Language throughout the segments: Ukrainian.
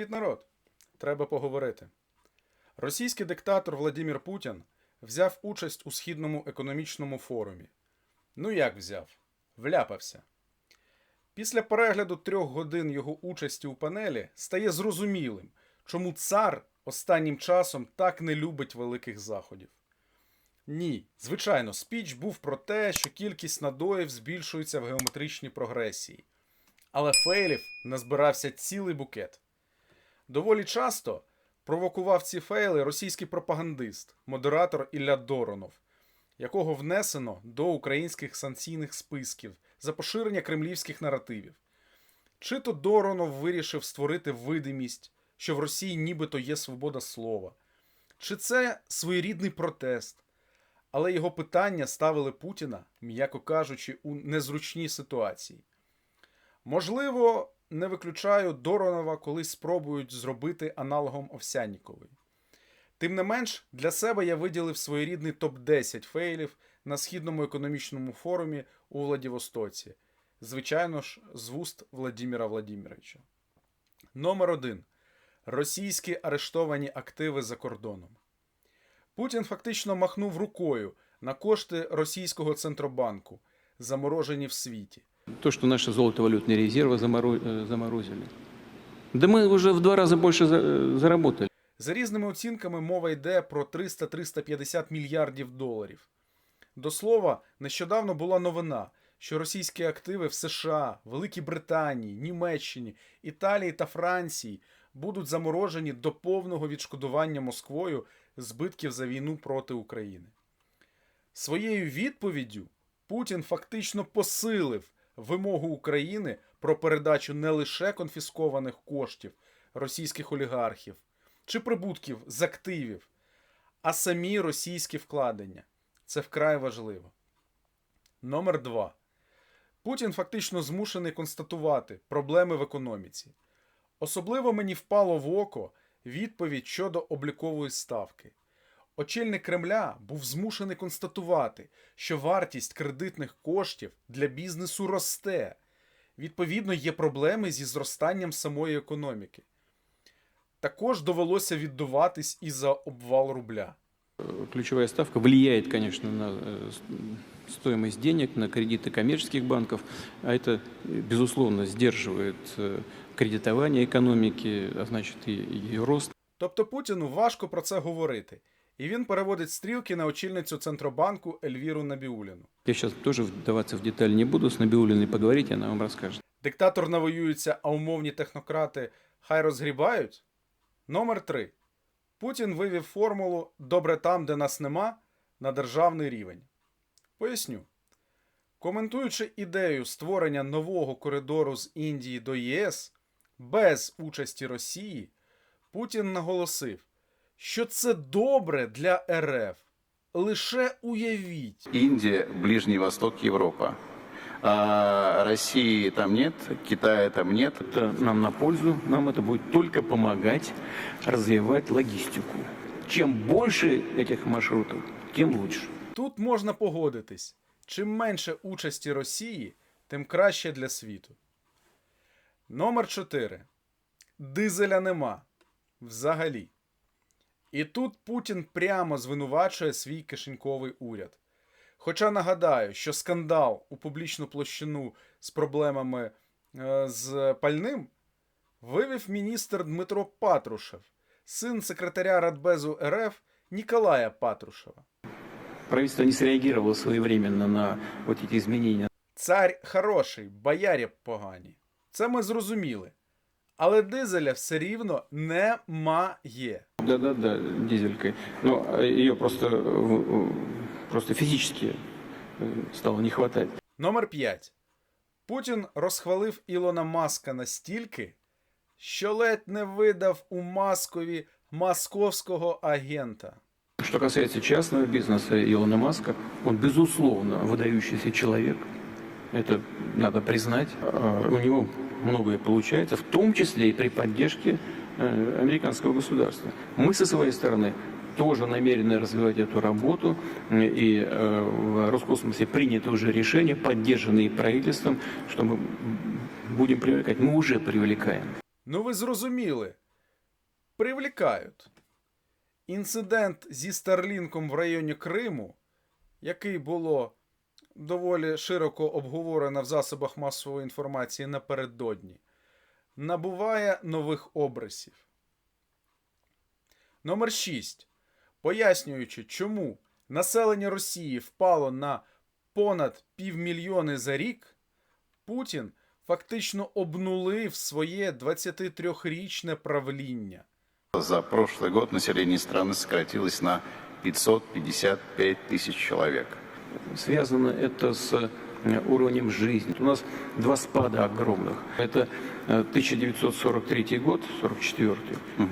Привіт, народ! Треба поговорити. Російський диктатор Владимир Путін взяв участь у східному економічному форумі. Ну як взяв? Вляпався. Після перегляду трьох годин його участі у панелі стає зрозумілим, чому цар останнім часом так не любить великих заходів. Ні, звичайно, спіч був про те, що кількість надоїв збільшується в геометричній прогресії. Але фейлів назбирався цілий букет. Доволі часто провокував ці фейли російський пропагандист, модератор Ілля Доронов, якого внесено до українських санкційних списків за поширення кремлівських наративів. Чи то Доронов вирішив створити видимість, що в Росії нібито є свобода слова, чи це своєрідний протест. Але його питання ставили Путіна, м'яко кажучи, у незручній ситуації. Можливо, не виключаю Доронова колись спробують зробити аналогом Овсяннікової. Тим не менш, для себе я виділив своєрідний топ-10 фейлів на східному економічному форумі у Владивостоці. Звичайно ж, з вуст Владимира Владимировича. Номер 1. Російські арештовані активи за кордоном. Путін фактично махнув рукою на кошти російського центробанку, заморожені в світі. То, что наши золотовалютные резервы заморо- э, заморозили. Да мы уже в два раза больше за- э, заработали. За різними оцінками мова йде про 300-350 мільярдів доларів. До слова, нещодавно була новина, що російські активи в США, Великій Британії, Німеччині, Італії та Франції будуть заморожені до повного відшкодування Москвою збитків за війну проти України. Своєю відповіддю Путін фактично посилив вимогу України про передачу не лише конфіскованих коштів російських олігархів чи прибутків з активів, а самі російські вкладення. Це вкрай важливо. Номер 2. Путін фактично змушений констатувати проблеми в економіці. Особливо мені впало в око відповідь щодо облікової ставки Очільник Кремля був змушений констатувати, що вартість кредитних коштів для бізнесу росте. Відповідно, є проблеми зі зростанням самої економіки. Також довелося віддуватись і за обвал рубля. Ключевая ставка влияет, конечно, на э, с- стоимость денег, на кредиты коммерческих банков, а это, э, безусловно, сдерживает э, кредитование экономики, а значит и ее рост. Тобто Путіну важко про це говорити, і він переводить стрілки на очільницю Центробанку Ельвіру Набіуліну. Я сейчас тоже вдаваться в детали не буду, с Набиулиной поговорить, она вам расскажет. Диктатор навоюється, а умовні технократи хай розгрібають. Номер 3. Путін вивів формулу Добре там, де нас нема на державний рівень. Поясню. Коментуючи ідею створення нового коридору з Індії до ЄС без участі Росії, Путін наголосив, що це добре для РФ. Лише уявіть. Индия, Ближний Восток, Европа. А России там нет, Китая там нет. Это нам на пользу, нам это будет только помогать развивать логистику. Чем больше этих маршрутов, тем лучше. Тут можна погодитись. Чим менше участі Росії, тим краще для світу. Номер 4. Дизеля нема. Взагалі. І тут Путін прямо звинувачує свій кишеньковий уряд. Хоча нагадаю, що скандал у публічну площину з проблемами е, з пальним вивів міністр Дмитро Патрушев, син секретаря Радбезу РФ Ніколая Патрушева. Правительство не среагировало своевременно на вот эти изменения. Цар хороший, боярі погані. Це ми зрозуміли Але дизеля все рівно немає. Да-да-да, дизелькой. Но ее просто, э, просто физически э, стало не хватать. Номер 5. Путін розхвалив Ілона Маска настільки, що ледь не видав у Маскові московського агента. Что касается частного бизнеса Илона Маска, он, безусловно, выдающийся человек. Это надо признать. А У него многое получается, в том числе и при поддержке э, американского государства. Мы со своей стороны тоже намерены развивать эту работу. Э, И э, в Роскосмосе принято уже решение, поддержанные правительством, что мы будем привлекать. Мы уже привлекаем. Ну ви зрозуміли, привлікають. Інцидент зі Старлінком в районі Криму, який було доволі широко обговорено в засобах масової інформації напередодні, набуває нових обрисів. Номер 6. Пояснюючи, чому населення Росії впало на понад півмільйони за рік, Путін фактично обнулив своє 23-річне правління. За прошлый год население страны сократилось на 555 тысяч человек. Связано это с э, уровнем жизни. У нас два спада огромных. Это э, 1943 год, 44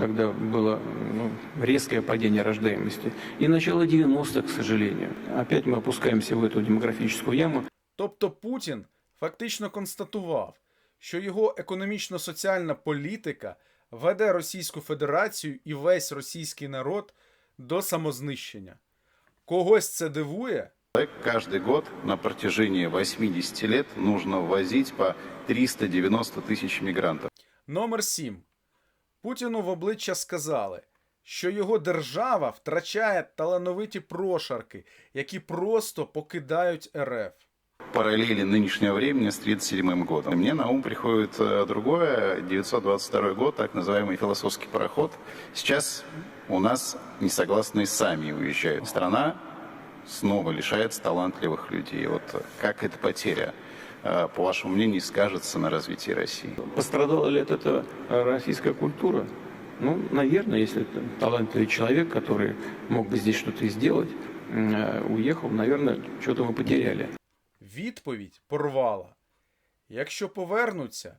когда было ну, резкое падение рождаемости. И начало 90-х, к сожалению. Опять мы опускаемся в эту демографическую яму. Тобто Путін фактично констатував, що його економічно-соціальна політика веде Російську Федерацію і весь російський народ до самознищення. Когось це дивує? Человек каждый год на протяжении 80 лет нужно ввозить по 390 тысяч мигрантов. Номер 7. Путіну в обличчя сказали, що його держава втрачає талановиті прошарки, які просто покидають РФ. Параллели нынешнего времени с 1937 годом. Мне на ум приходит э, другое, 922 год, так называемый философский пароход. Сейчас у нас несогласные сами уезжают. Страна снова лишается талантливых людей. Вот э, как эта потеря, э, по вашему мнению, скажется на развитии России? Пострадала ли от этого э, российская культура? Ну, наверное, если это талантливый человек, который мог бы здесь что-то сделать, э, уехал, наверное, что-то мы потеряли. Відповідь порвала. Якщо повернуться,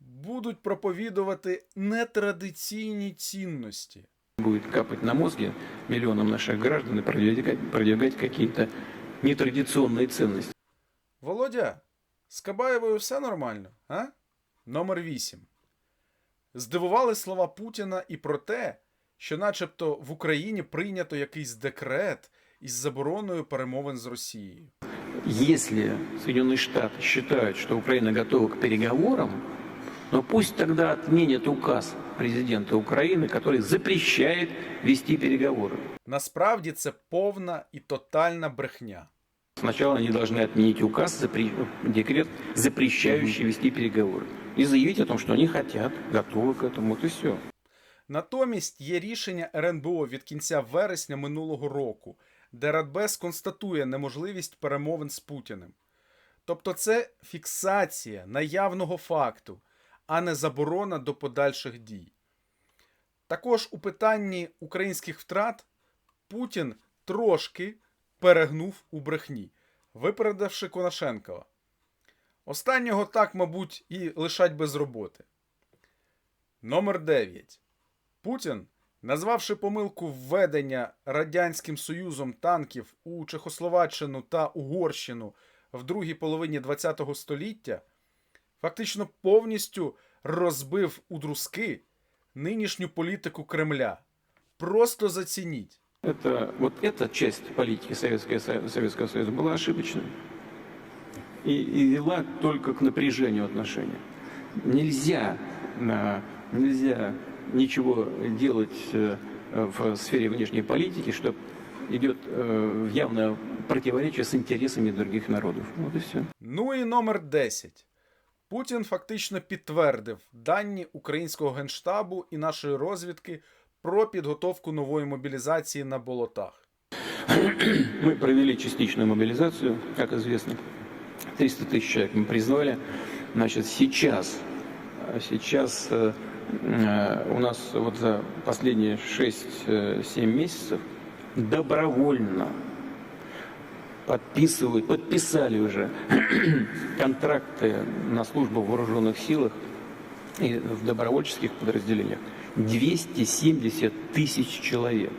будуть проповідувати нетрадиційні цінності. Будет капать на мозги миллионам наших граждан и продвигать, продвигать какие-то нетрадиционные ценности. Володя, з Кабаєвою все нормально, а? Номер 8. Здивували слова Путіна і про те, що начебто в Україні прийнято якийсь декрет із забороною перемовин з Росією. Если Соединенные Штаты считают, что Украина готова к переговорам, но пусть тогда отменят указ президента Украины, который запрещает вести переговоры. Насправді це повна і тотальна брехня. Сначала они должны отменить указ, запре- декрет, запрещающий вести переговоры. И заявить о том, что они хотят, готовы к этому. Вот и все. Натомість є рішення РНБО від кінця вересня минулого року, де Радбез констатує неможливість перемовин з Путіним. Тобто це фіксація наявного факту, а не заборона до подальших дій. Також у питанні українських втрат Путін трошки перегнув у брехні, випередивши Конашенкова. Останнього так, мабуть, і лишать без роботи. Номер 9. Путін, назвавши помилку введення Радянським Союзом танків у Чехословаччину та Угорщину в другій половині ХХ століття, фактично повністю розбив у друзки нинішню політику Кремля. Просто зацініть. Это, вот эта часть политики Советского, Со- Советского Союза была ошибочной. И, и вела только к напряжению отношений. Нельзя, а, нельзя ничего делать э, в сфере внешней политики, что идет э, в явное противоречие с интересами других народов. Вот и все. Ну і номер 10. Путін фактично підтвердив дані українського генштабу і нашої розвідки про підготовку нової мобілізації на болотах. Мы провели частичную мобилизацию, как известно. 300 тысяч человек мы призвали. Значит, сейчас, э, сейчас э, э, у нас вот за последние 6-7 месяцев добровольно подписывают, подписали уже контракты на службу в вооруженных силах и в добровольческих подразделениях 270 тысяч человек.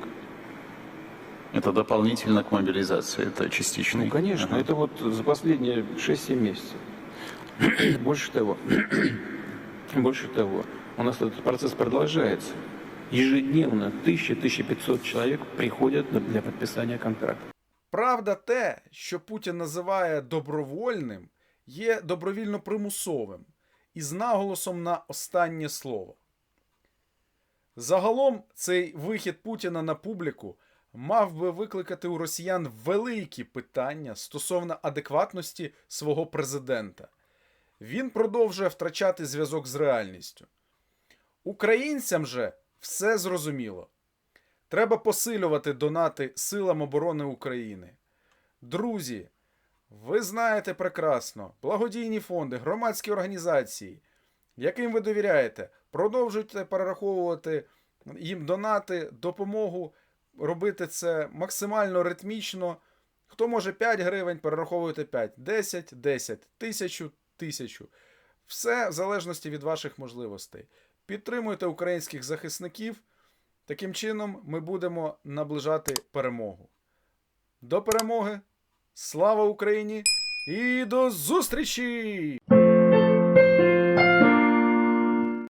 Это дополнительно к мобилизации, это частичный. Ну, конечно, Ага. это вот за последние 6-7 месяцев. Больше того, больше того, у нас этот процесс продолжается. Ежедневно 1000-1500 человек приходят для подписания контракта. Правда, те, що Путін називає добровольним, є добровільно примусовим і з наголосом на останнє слово. Загалом цей вихід Путіна на публіку мав би викликати у росіян великі питання стосовно адекватності свого президента. Він продовжує втрачати зв'язок з реальністю. Українцям же все зрозуміло. Треба посилювати донати Силам оборони України. Друзі, ви знаєте прекрасно, благодійні фонди, громадські організації, яким ви довіряєте, продовжуйте перераховувати їм донати, допомогу, робити це максимально ритмічно. Хто може 5 гривень, перераховуйте 5, 10, 10, тисячу, тисячу. Все в залежності від ваших можливостей. Підтримуйте українських захисників. Таким чином ми будемо наближати перемогу. До перемоги! Слава Україні! І до зустрічі!